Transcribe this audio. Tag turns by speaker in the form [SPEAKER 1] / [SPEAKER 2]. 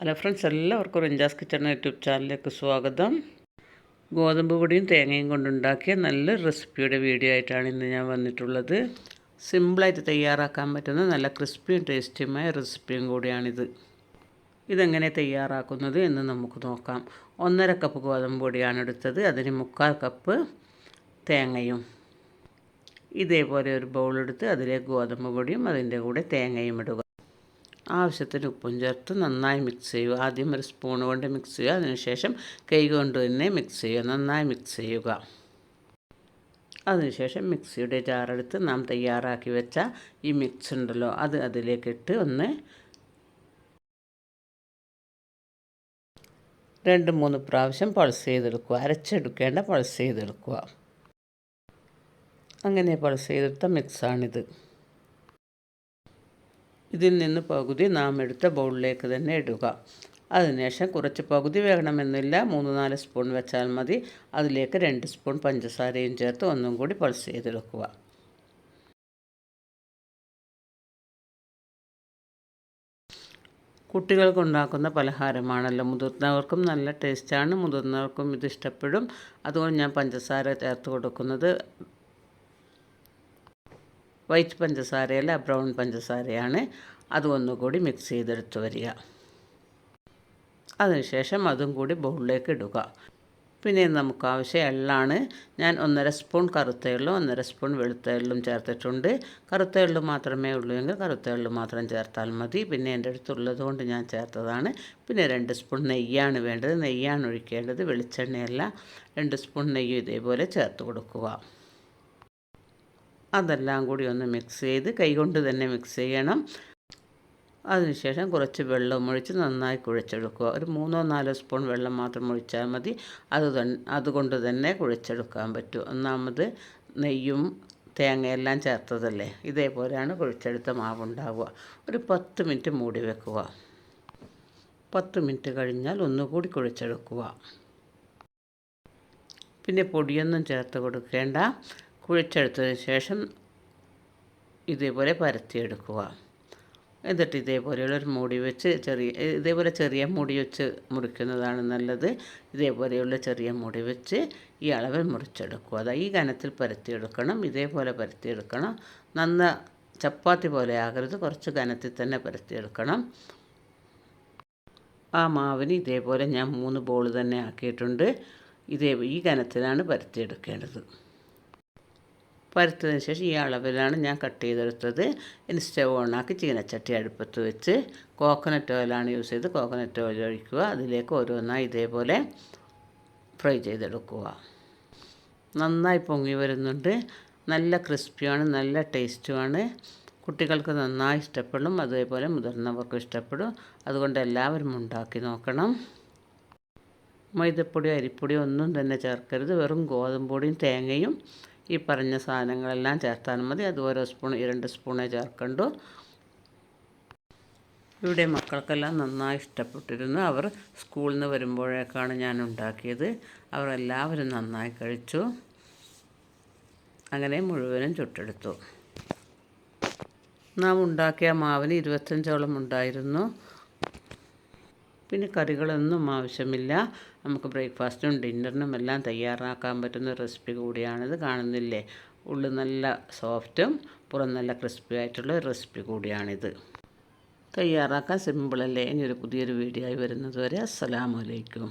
[SPEAKER 1] Hello friends എല്ലാവർക്കും റിഞ്ചാസ് kitchen YouTube ചാനലിലേക്ക് സ്വാഗതം. ഗോതമ്പ് പൊടിയും തേങ്ങയും കൊണ്ടുണ്ടാക്കിയ നല്ല റെസിപ്പിയുടെ വീഡിയോ ആയിട്ടാണ് ഇന്ന് ഞാൻ വന്നിട്ടുള്ളത്. സിമ്പിളായിട്ട് തയ്യാറാക്കാൻ പറ്റുന്ന നല്ല ക്രിസ്പിയും ടേസ്റ്റിയുമായ റെസിപ്പിയും കൂടിയാണിത്. ഇതെങ്ങനെ തയ്യാറാക്കുന്നത് എന്ന് നമുക്ക് നോക്കാം. ഒന്നര കപ്പ് ഗോതമ്പ് പൊടിയാണ് എടുത്തത്. അതിന് മുക്കാൽ കപ്പ് തേങ്ങയും. ഇതേപോലെ ഒരു ബൗളെടുത്ത് അതിലേക്ക് ഗോതമ്പ് പൊടിയും അതിന്റെ കൂടെ തേങ്ങയും ഇടുക. ആവശ്യത്തിന് ഉപ്പും ചേർത്ത് നന്നായി മിക്സ് ചെയ്യുക. ആദ്യം ഒരു സ്പൂൺ കൊണ്ട് മിക്സ് ചെയ്യുക. അതിനുശേഷം കൈ കൊണ്ട് തന്നെ മിക്സ് ചെയ്യുക. നന്നായി മിക്സ് ചെയ്യുക. അതിനുശേഷം മിക്സിയുടെ ജാറെടുത്ത് നാം തയ്യാറാക്കി വെച്ച ഈ മിക്സ് ഉണ്ടല്ലോ അത് അതിലേക്കിട്ട് ഒന്ന് രണ്ട് മൂന്ന് പ്രാവശ്യം പൾസ് ചെയ്തെടുക്കുക. അരച്ചെടുക്കേണ്ട പൾസ് ചെയ്തെടുക്കുക. അങ്ങനെ പൾസ് ചെയ്തെടുത്ത മിക്സാണിത് ഇതിൽ നിന്ന് പകുതി നാം എടുത്ത ബൗളിലേക്ക് തന്നെ ഇടുക. അതിനുശേഷം കുറച്ച് പകുതി വേകണമെന്നില്ല മൂന്ന് നാല് സ്പൂൺ വെച്ചാൽ മതി. അതിലേക്ക് രണ്ട് സ്പൂൺ പഞ്ചസാരയും ചേർത്ത് ഒന്നും കൂടി പൾസ് ചെയ്തെടുക്കുക കുട്ടികൾക്ക് ഉണ്ടാക്കുന്ന പലഹാരമാണല്ലോ. മുതിർന്നവർക്കും നല്ല ടേസ്റ്റാണ്. മുതിർന്നവർക്കും ഇത് ഇഷ്ടപ്പെടും. അതുകൊണ്ട് ഞാൻ പഞ്ചസാര ചേർത്ത് കൊടുക്കുന്നത്. വൈറ്റ് പഞ്ചസാരയല്ല ബ്രൗൺ പഞ്ചസാരയാണ്. അത് ഒന്നുകൂടി മിക്സ് ചെയ്തെടുത്ത് വരിക. അതിനുശേഷം അതും കൂടി ബൗളിലേക്ക് ഇടുക. പിന്നെ നമുക്ക് ആവശ്യം എള്ളാണ്. ഞാൻ ഒന്നര സ്പൂൺ കറുത്ത എള്ളും ഒന്നര സ്പൂൺ വെളുത്ത എള്ളും ചേർത്തിട്ടുണ്ട്. കറുത്ത എള്ളു മാത്രമേ ഉള്ളൂ എങ്കിൽ കറുത്ത എള്ളു മാത്രം ചേർത്താൽ മതി. പിന്നെ എന്റെ അടുത്തുള്ളത് കൊണ്ട് ഞാൻ ചേർത്തതാണ്. പിന്നെ രണ്ട് സ്പൂൺ നെയ്യാണ് വേണ്ടത്. നെയ്യാണ് ഒഴിക്കേണ്ടത് വെളിച്ചെണ്ണയല്ല. രണ്ട് സ്പൂൺ നെയ്യ് ഇതേപോലെ ചേർത്ത് കൊടുക്കുക. അതെല്ലാം കൂടി ഒന്ന് മിക്സ് ചെയ്ത് കൈകൊണ്ട് തന്നെ മിക്സ് ചെയ്യണം. അതിനുശേഷം കുറച്ച് വെള്ളം ഒഴിച്ച് നന്നായി കുഴച്ചെടുക്കുക. ഒരു മൂന്നോ നാലോ സ്പൂൺ വെള്ളം മാത്രം ഒഴിച്ചാൽ മതി. അത് അതുകൊണ്ട് തന്നെ കുഴച്ചെടുക്കാൻ പറ്റും. ഒന്നാമത് നെയ്യും തേങ്ങയെല്ലാം ചേർത്തതല്ലേ? ഇതേപോലെയാണ് കുഴിച്ചെടുത്ത മാവ് ഉണ്ടാവുക ഒരു പത്ത് മിനിറ്റ് മൂടി വെക്കുക. പത്ത് മിനിറ്റ് കഴിഞ്ഞാൽ ഒന്നുകൂടി കുഴിച്ചെടുക്കുക. പിന്നെ പൊടിയൊന്നും ചേർത്ത് കൊടുക്കേണ്ട. കുഴിച്ചെടുത്തതിന് ശേഷം ഇതേപോലെ പരത്തിയെടുക്കുക. എന്നിട്ട് ഇതേപോലെയുള്ള ഒരു മുടി വെച്ച് ചെറിയ ഇതേപോലെ ചെറിയ മുടി വെച്ച് മുറിക്കുന്നതാണ് നല്ലത്. ഇതേപോലെയുള്ള ചെറിയ മുടി വെച്ച് ഈ അളവിൽ മുറിച്ചെടുക്കുക. അതായത് ഈ കനത്തിൽ പരത്തിയെടുക്കണം ഇതേപോലെ പരത്തിയെടുക്കണം. നന്ന ചപ്പാത്തി പോലെ ആകരുത് കുറച്ച് കനത്തിൽ തന്നെ പരത്തിയെടുക്കണം. ആ മാവിന് ഇതേപോലെ ഞാൻ മൂന്ന് ബോൾ തന്നെ ആക്കിയിട്ടുണ്ട്. ഇതേ ഈ കനത്തിലാണ് പരത്തിയെടുക്കേണ്ടത്. പരത്തതിന് ശേഷം ഈ അളവിലാണ് ഞാൻ കട്ട് ചെയ്തെടുത്തത്. ഇനി സ്റ്റവ് ഓണാക്കി ചീനച്ചട്ടി അടുപ്പത്ത് വെച്ച് കോക്കനട്ട് ഓയിലാണ് യൂസ് ചെയ്ത് കോക്കനട്ട് ഓയിൽ ഒഴിക്കുക. അതിലേക്ക് ഓരോന്നായി ഇതേപോലെ ഫ്രൈ ചെയ്തെടുക്കുക. നന്നായി പൊങ്ങി വരുന്നുണ്ട്. നല്ല ക്രിസ്പിയാണ് നല്ല ടേസ്റ്റുമാണ്. കുട്ടികൾക്ക് നന്നായി ഇഷ്ടപ്പെടും. അതേപോലെ മുതിർന്നവർക്കും ഇഷ്ടപ്പെടും. അതുകൊണ്ട് എല്ലാവരും ഉണ്ടാക്കി നോക്കണം. മൈദപ്പൊടിയോ അരിപ്പൊടിയോ ഒന്നും തന്നെ ചേർക്കരുത്. വെറും ഗോതമ്പൊടിയും തേങ്ങയും ഈ പറഞ്ഞ സാധനങ്ങളെല്ലാം ചേർത്താൽ മതി. അത് ഓരോ സ്പൂൺ രണ്ട് സ്പൂണേ ചേർക്കണ്ടു. ഇവിടെ മക്കൾക്കെല്ലാം നന്നായി ഇഷ്ടപ്പെട്ടിരുന്നു. അവർ സ്കൂളിൽ നിന്ന് വരുമ്പോഴേക്കാണ് ഞാൻ ഉണ്ടാക്കിയത്. അവരെല്ലാവരും നന്നായി കഴിച്ചു. അങ്ങനെ മുഴുവനും ചുട്ടെടുത്തു. നാം ഉണ്ടാക്കിയ മാവിന് ഇരുപത്തഞ്ചോളം ഉണ്ടായിരുന്നു. പിന്നെ കറികളൊന്നും ആവശ്യമില്ല. നമുക്ക് ബ്രേക്ക്ഫാസ്റ്റും ഡിന്നറിനും എല്ലാം തയ്യാറാക്കാൻ പറ്റുന്ന റെസിപ്പി കൂടിയാണിത്. കാണുന്നില്ലേ? ഉള്ളു നല്ല സോഫ്റ്റും പുറം നല്ല ക്രിസ്പി ആയിട്ടുള്ള റെസിപ്പി കൂടിയാണിത്. തയ്യാറാക്കാൻ സിമ്പിളല്ലേ ഇനി ഒരു പുതിയൊരു വീഡിയോ ആയി വരുന്നതുവരെ അസ്സലാമലൈക്കും